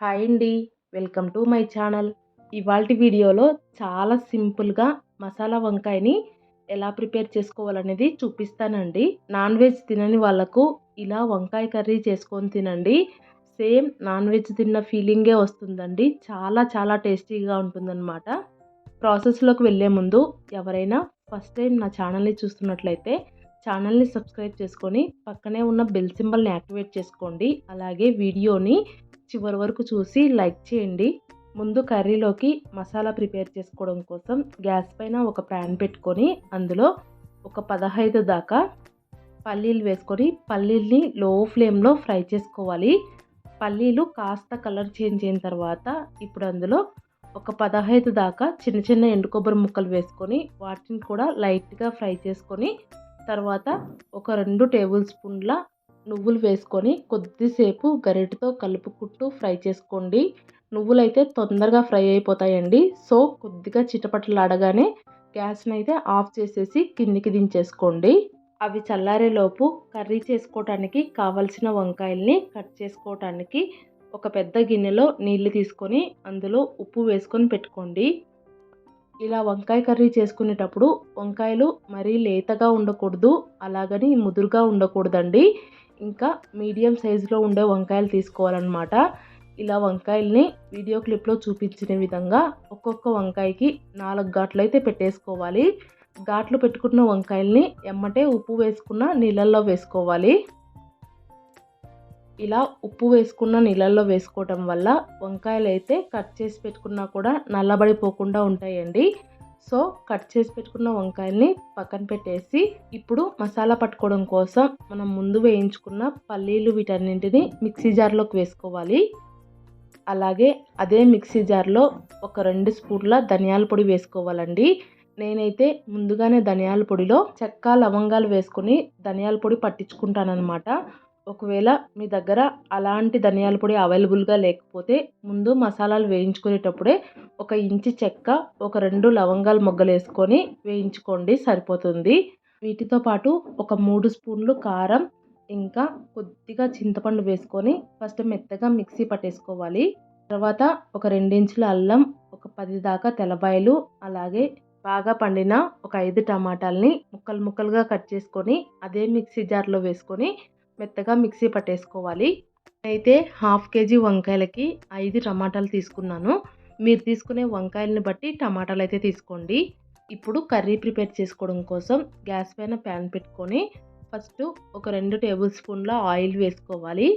Hi అండి welcome to my channel. ఇవాల్టి వీడియోలో చాలా సింపుల్గా మసాలా వంకాయని ఎలా ప్రిపేర్ చేసుకోవాలనేది చూపిస్తానండి. నాన్ వెజ్ తినని వాళ్ళకు ఇలా వంకాయ కర్రీ చేసుకొని తినండి. సేమ్ నాన్ వెజ్ తిన్న ఫీలింగే వస్తుందండి. చాలా చాలా టేస్టీగా ఉంటుందన్నమాట. ప్రాసెస్లోకి వెళ్ళే ముందు ఎవరైనా ఫస్ట్ టైం నా ఛానల్ని చూస్తున్నట్లయితే ఛానల్ని సబ్స్క్రైబ్ చేసుకొని పక్కనే ఉన్న బెల్ సింబల్ని యాక్టివేట్ చేసుకోండి. అలాగే వీడియోని చివరి వరకు చూసి లైక్ చేయండి. ముందు కర్రీలోకి మసాలా ప్రిపేర్ చేసుకోవడం కోసం గ్యాస్ పైన ఒక ప్యాన్ పెట్టుకొని అందులో ఒక పదహైదు దాకా పల్లీలు వేసుకొని పల్లీల్ని లో ఫ్లేమ్లో ఫ్రై చేసుకోవాలి. పల్లీలు కాస్త కలర్ చేంజ్ అయిన తర్వాత ఇప్పుడు అందులో ఒక పదహైదు దాకా చిన్న చిన్న ఎండు కొబ్బరి ముక్కలు వేసుకొని వాటిని కూడా లైట్గా ఫ్రై చేసుకొని తర్వాత ఒక రెండు టేబుల్ స్పూన్ల నువ్వులు వేసుకొని కొద్దిసేపు గరిటతో కలుపుకుంటూ ఫ్రై చేసుకోండి. నువ్వులు అయితే తొందరగా ఫ్రై అయిపోతాయండి. సో కొద్దిగా చిటపటలాడగానే గ్యాస్ని అయితే ఆఫ్ చేసేసి కిందికి దించేసుకోండి. అవి చల్లారేలోపు కర్రీ చేసుకోవటానికి కావలసిన వంకాయల్ని కట్ చేసుకోవటానికి ఒక పెద్ద గిన్నెలో నీళ్ళు తీసుకొని అందులో ఉప్పు వేసుకొని పెట్టుకోండి. ఇలా వంకాయ కర్రీ చేసుకునేటప్పుడు వంకాయలు మరీ లేతగా ఉండకూడదు అలాగని ముదురుగా ఉండకూడదండి. ఇంకా మీడియం సైజులో ఉండే వంకాయలు తీసుకోవాలన్నమాట. ఇలా వంకాయల్ని వీడియో క్లిప్లో చూపించిన విధంగా ఒక్కొక్క వంకాయకి నాలుగు ఘాట్లు అయితే పెట్టేసుకోవాలి. ఘాట్లు పెట్టుకున్న వంకాయల్ని ఎమ్మటే ఉప్పు వేసుకున్న నీళ్ళల్లో వేసుకోవాలి. ఇలా ఉప్పు వేసుకున్న నీళ్ళల్లో వేసుకోవటం వల్ల వంకాయలు అయితే కట్ చేసి పెట్టుకున్నా కూడా నల్లబడిపోకుండా ఉంటాయండి. సో కట్ చేసి పెట్టుకున్న వంకాయల్ని పక్కన పెట్టేసి ఇప్పుడు మసాలా పట్టుకోవడం కోసం మనం ముందు వేయించుకున్న పల్లీలు వీటన్నింటిని మిక్సీ జార్లోకి వేసుకోవాలి. అలాగే అదే మిక్సీ జార్లో ఒక రెండు స్పూన్ల ధనియాల పొడి వేసుకోవాలండి. నేనైతే ముందుగానే ధనియాల పొడిలో చెక్క లవంగాలు వేసుకొని ధనియాల పొడి పట్టించుకుంటానమాట ఒకవేళ మీ దగ్గర అలాంటి ధనియాల పొడి అవైలబుల్గా లేకపోతే ముందు మసాలాలు వేయించుకునేటప్పుడే ఒక ఇంచి చెక్క ఒక రెండు లవంగాలు మొగ్గలు వేసుకొని వేయించుకోండి సరిపోతుంది. వీటితో పాటు ఒక మూడు స్పూన్లు కారం ఇంకా కొద్దిగా చింతపండు వేసుకొని ఫస్ట్ మెత్తగా మిక్సీ పట్టేసుకోవాలి. తర్వాత ఒక రెండించుల అల్లం ఒక పది దాకా తెల్లబాయలు అలాగే బాగా పండిన ఒక ఐదు టమాటాలని ముక్కలు ముక్కలుగా కట్ చేసుకొని అదే మిక్సీ జార్లో వేసుకొని మెత్తగా మిక్సీ పట్టేసుకోవాలి. అయితే హాఫ్ కేజీ వంకాయలకి ఐదు టమాటాలు తీసుకున్నాను. మీరు తీసుకునే వంకాయలని బట్టి టమాటాలు అయితే తీసుకోండి. ఇప్పుడు కర్రీ ప్రిపేర్ చేసుకోవడం కోసం గ్యాస్ పైన ప్యాన్ పెట్టుకొని ఫస్ట్ ఒక రెండు టేబుల్ స్పూన్ల ఆయిల్ వేసుకోవాలి.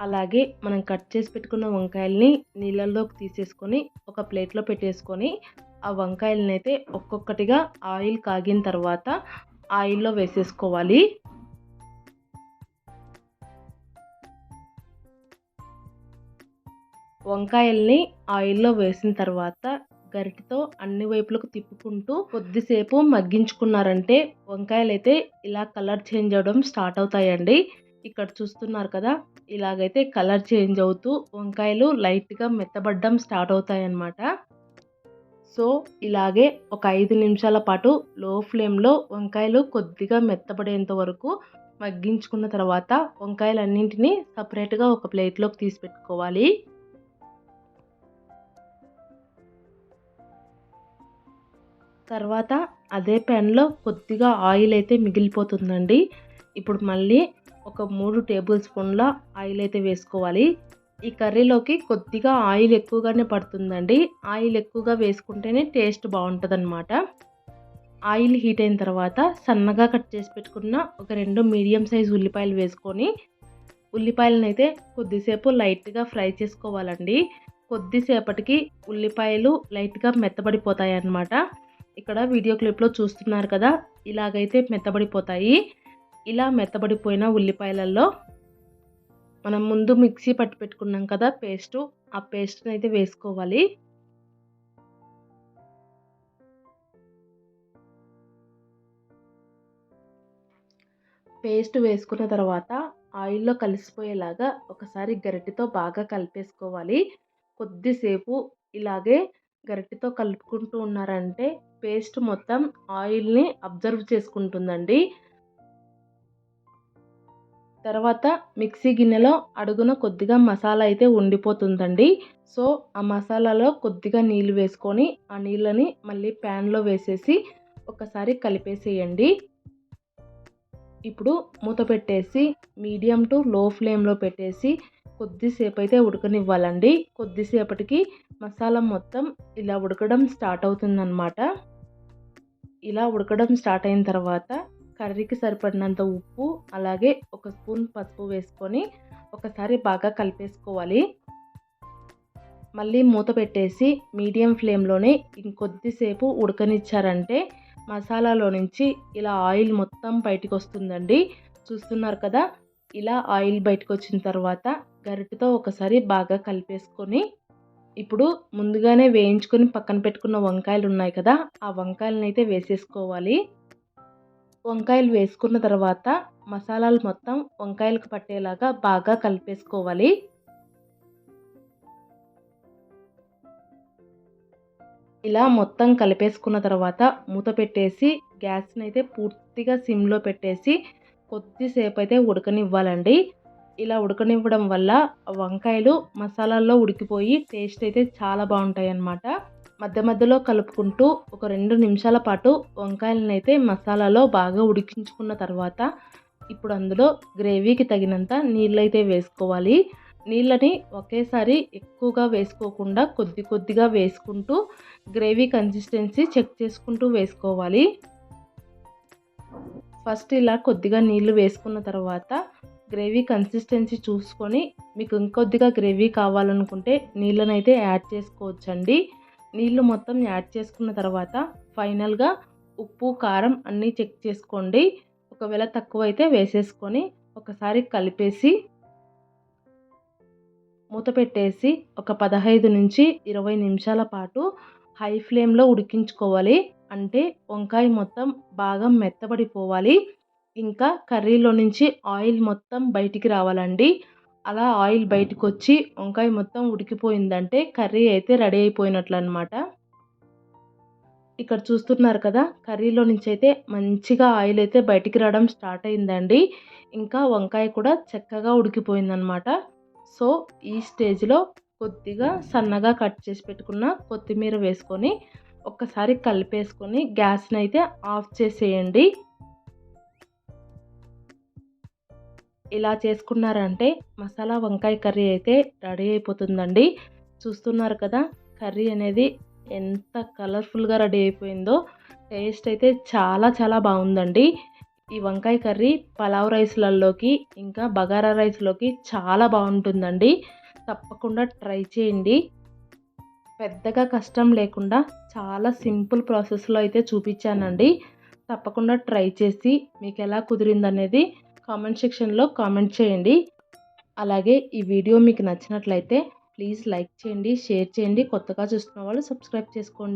అలాగే మనం కట్ చేసి పెట్టుకున్న వంకాయల్ని నీళ్ళల్లోకి తీసేసుకొని ఒక ప్లేట్లో పెట్టేసుకొని ఆ వంకాయలని అయితే ఒక్కొక్కటిగా ఆయిల్ కాగిన తర్వాత ఆయిల్లో వేసేసుకోవాలి. వంకాయల్ని ఆయిల్లో వేసిన తర్వాత గరిటతో అన్ని వైపులకు తిప్పుకుంటూ కొద్దిసేపు మగ్గించుకున్నారంటే వంకాయలు అయితే ఇలా కలర్ చేంజ్ అవ్వడం స్టార్ట్ అవుతాయండి. ఇక్కడ చూస్తున్నారు కదా ఇలాగైతే కలర్ చేంజ్ అవుతూ వంకాయలు లైట్గా మెత్తబడ్డం స్టార్ట్ అవుతాయన్నమాట. సో ఇలాగే ఒక ఐదు నిమిషాల పాటు లో ఫ్లేమ్లో వంకాయలు కొద్దిగా మెత్తబడేంత వరకు మగ్గించుకున్న తర్వాత వంకాయలన్నింటినీ సపరేట్గా ఒక ప్లేట్లోకి తీసి పెట్టుకోవాలి. తర్వాత అదే ప్యాన్లో కొద్దిగా ఆయిల్ అయితే మిగిలిపోతుందండి. ఇప్పుడు మళ్ళీ ఒక మూడు టేబుల్ స్పూన్ల ఆయిల్ అయితే వేసుకోవాలి. ఈ కర్రీలోకి కొద్దిగా ఆయిల్ ఎక్కువగానే పడుతుందండి. ఆయిల్ ఎక్కువగా వేసుకుంటేనే టేస్ట్ బాగుంటుంది ఆయిల్ హీట్ అయిన తర్వాత సన్నగా కట్ చేసి పెట్టుకున్న ఒక రెండు మీడియం సైజ్ ఉల్లిపాయలు వేసుకొని ఉల్లిపాయలను అయితే కొద్దిసేపు లైట్గా ఫ్రై చేసుకోవాలండి. కొద్దిసేపటికి ఉల్లిపాయలు లైట్గా మెత్తబడిపోతాయి అన్నమాట ఇక్కడ వీడియో క్లిప్లో చూస్తున్నారు కదా ఇలాగైతే మెత్తబడిపోతాయి. ఇలా మెత్తబడిపోయిన ఉల్లిపాయలలో మనం ముందు మిక్సీ పట్టి పెట్టుకున్నాం కదా పేస్టు ఆ పేస్ట్ని అయితే వేసుకోవాలి. పేస్ట్ వేసుకున్న తర్వాత ఆయిల్లో కలిసిపోయేలాగా ఒకసారి గరిటెతో బాగా కలిపేసుకోవాలి. కొద్దిసేపు ఇలాగే గరిటెతో కలుపుకుంటూ ఉన్నారంటే పేస్ట్ మొత్తం ఆయిల్ని అబ్జర్వ్ చేసుకుంటుందండి. తర్వాత మిక్సీ గిన్నెలో అడుగున కొద్దిగా మసాలా అయితే ఉండిపోతుందండి. సో ఆ మసాలాలో కొద్దిగా నీళ్ళు వేసుకొని ఆ నీళ్ళని మళ్ళీ ప్యాన్లో వేసేసి ఒకసారి కలిపేసేయండి. ఇప్పుడు మూత పెట్టేసి మీడియం టు లో ఫ్లేమ్లో పెట్టేసి కొద్దిసేపు అయితే ఉడకనివ్వాలండి. కొద్దిసేపటికి మసాలా మొత్తం ఇలా ఉడకడం స్టార్ట్ అవుతుందన్నమాట. ఇలా ఉడకడం స్టార్ట్ అయిన తర్వాత కర్రీకి సరిపడినంత ఉప్పు అలాగే ఒక స్పూన్ పసుపు వేసుకొని ఒకసారి బాగా కలిపేసుకోవాలి. మళ్ళీ మూత పెట్టేసి మీడియం ఫ్లేమ్లోనే ఇంకొద్దిసేపు ఉడకనిచ్చారంటే మసాలాలో నుంచి ఇలా ఆయిల్ మొత్తం బయటకు వస్తుందండి చూస్తున్నారు కదా? ఇలా ఆయిల్ బయటకు వచ్చిన తర్వాత గరిటతో ఒకసారి బాగా కలిపేసుకొని ఇప్పుడు ముందుగానే వేయించుకొని పక్కన పెట్టుకున్న వంకాయలు ఉన్నాయి కదా ఆ వంకాయలను అయితే వేసేసుకోవాలి. వంకాయలు వేసుకున్న తర్వాత మసాలాలు మొత్తం వంకాయలకు పట్టేలాగా బాగా కలిపేసుకోవాలి. ఇలా మొత్తం కలిపేసుకున్న తర్వాత మూత పెట్టేసి గ్యాస్ని అయితే పూర్తిగా సిమ్లో పెట్టేసి కొద్దిసేపు అయితే ఉడకనివ్వాలండి. ఇలా ఉడకనివ్వడం వల్ల వంకాయలు మసాలాల్లో ఉడికిపోయి టేస్ట్ అయితే చాలా బాగుంటాయి అన్నమాట మధ్య మధ్యలో కలుపుకుంటూ ఒక రెండు నిమిషాల పాటు వంకాయలను అయితే మసాలాలో బాగా ఉడికించుకున్న తర్వాత ఇప్పుడు అందులో గ్రేవీకి తగినంత నీళ్ళైతే వేసుకోవాలి. నీళ్ళని ఒకేసారి ఎక్కువగా వేసుకోకుండా కొద్ది కొద్దిగా వేసుకుంటూ గ్రేవీ కన్సిస్టెన్సీ చెక్ చేసుకుంటూ వేసుకోవాలి. ఫస్ట్ ఇలా కొద్దిగా నీళ్ళు వేసుకున్న తర్వాత గ్రేవీ కన్సిస్టెన్సీ చూసుకొని మీకు ఇంకొద్దిగా గ్రేవీ కావాలనుకుంటే నీళ్ళనైతే అయితే యాడ్ చేసుకోవచ్చండి. నీళ్ళు మొత్తం యాడ్ చేసుకున్న తర్వాత ఫైనల్గా ఉప్పు కారం అన్నీ చెక్ చేసుకోండి. ఒకవేళ తక్కువ అయితే వేసేసుకొని ఒకసారి కలిపేసి మూత పెట్టేసి ఒక పదహైదు నుంచి ఇరవై నిమిషాల పాటు హై ఫ్లేమ్లో ఉడికించుకోవాలి. అంటే వంకాయ మొత్తం బాగా మెత్తబడిపోవాలి. ఇంకా కర్రీలో నుంచి ఆయిల్ మొత్తం బయటికి రావాలండి. అలా ఆయిల్ బయటకు వచ్చి వంకాయ మొత్తం ఉడికిపోయిందంటే కర్రీ అయితే రెడీ అయిపోయినట్లు అనమాట ఇక్కడ చూస్తున్నారు కదా కర్రీలో నుంచి అయితే మంచిగా ఆయిల్ అయితే బయటికి రావడం స్టార్ట్ అయిందండి. ఇంకా వంకాయ కూడా చక్కగా ఉడికిపోయిందనమాట. సో ఈ స్టేజ్లో కొద్దిగా సన్నగా కట్ చేసి పెట్టుకున్న కొత్తిమీర వేసుకొని ఒక్కసారి కలిపేసుకొని గ్యాస్ని అయితే ఆఫ్ చేసేయండి. ఇలా చేసుకున్నారంటే మసాలా వంకాయ కర్రీ అయితే రెడీ అయిపోతుందండి. చూస్తున్నారు కదా కర్రీ అనేది ఎంత కలర్ఫుల్గా రెడీ అయిపోయిందో టేస్ట్ అయితే చాలా చాలా బాగుందండి. ఈ వంకాయ కర్రీ పలావ్ రైస్లలోకి ఇంకా బగారా రైస్లోకి చాలా బాగుంటుందండి. తప్పకుండా ట్రై చేయండి. పెద్దగా కష్టం లేకుండా చాలా సింపుల్ ప్రాసెస్లో అయితే చూపించానండి. తప్పకుండా ట్రై చేసి మీకు ఎలా కుదిరిందనేది కామెంట్ సెక్షన్లో కామెంట్ చేయండి. అలాగే ఈ వీడియో మీకు నచ్చినట్లయితే ప్లీజ్ లైక్ చేయండి షేర్ చేయండి. కొత్తగా చూస్తున్న వాళ్ళు సబ్స్క్రైబ్ చేసుకోండి.